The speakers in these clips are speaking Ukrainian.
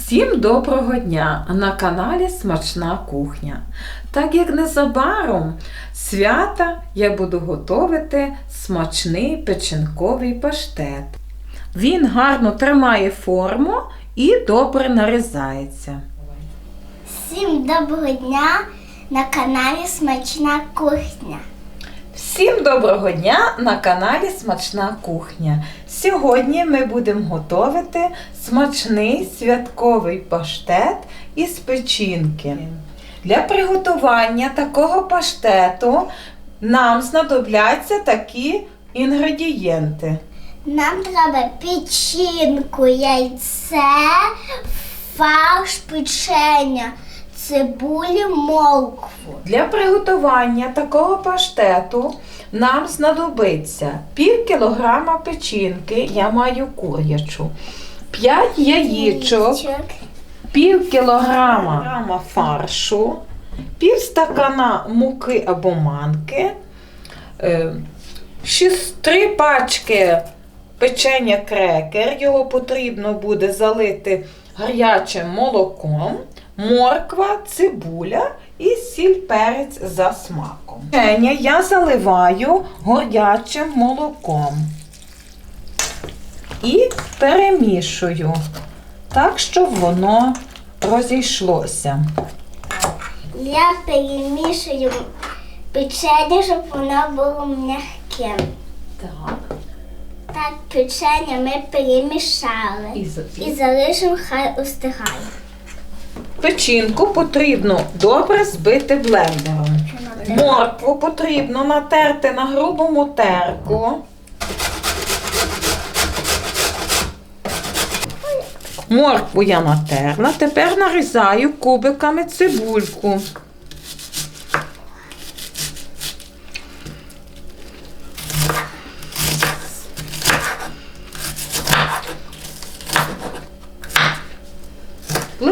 Всім доброго дня! На каналі Смачна кухня. Так як незабаром свята я буду готувати смачний печінковий паштет. Він гарно тримає форму і добре нарізається. Всім доброго дня на каналі Смачна кухня. Всім доброго дня на каналі Смачна кухня. Сьогодні ми будемо готувати смачний святковий паштет із печінки. Для приготування такого паштету нам знадобляться такі інгредієнти. Нам треба печінку, яйце, фарш, печення, цибулю, моркву. Для приготування такого паштету нам знадобиться пів кілограма печінки, я маю курячу, 5 яєчок, пів кілограма фаршу, пів стакана муки або манки, е, шість- три пачки печення крекер. Його потрібно буде залити гарячим молоком, морква, цибуля і сіль перець за смаком. Печення я заливаю горячим молоком і перемішую так, щоб воно розійшлося. Я перемішую печення, щоб воно було м'яким. Так. Так, печення ми перемішали І, і залишимо хай остигає. Печінку потрібно добре збити блендером. Моркву потрібно натерти на грубому терку. Моркву я натерла. Тепер нарізаю кубиками цибульку.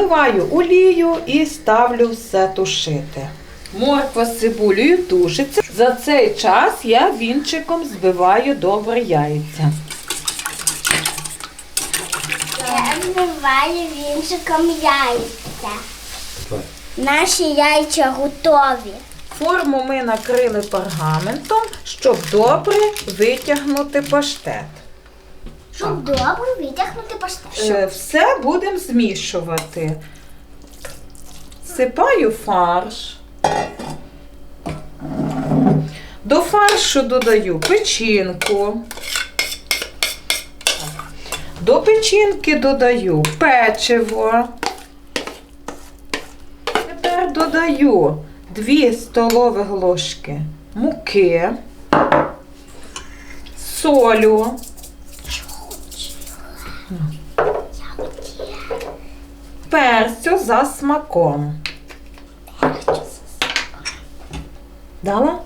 Вливаю олію і ставлю все тушити. Морква з цибулею тушиться. За цей час я вінчиком збиваю добре яйця. Я збиваю вінчиком яйця. Наші яйця готові. Форму ми накрили пергаментом, щоб добре витягнути паштет. Щоб добре витягнути паштет. Е, Все будемо змішувати. Сипаю фарш. До фаршу додаю печінку. До печінки додаю печиво. Тепер додаю 2 столові ложки муки, солю. Перцю за смаком. Дала?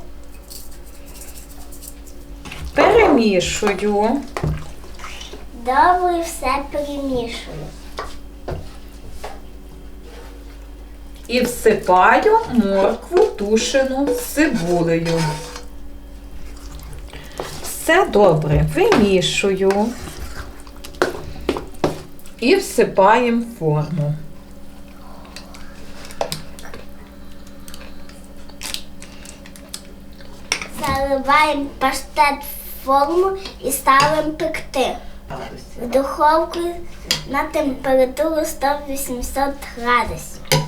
Перемішую. Добре все перемішую. І всипаю моркву тушену з цибулею. Все добре вимішую. І всипаємо форму. Заливаємо паштет в форму і ставимо пекти. В духовку на температуру 180 градусів.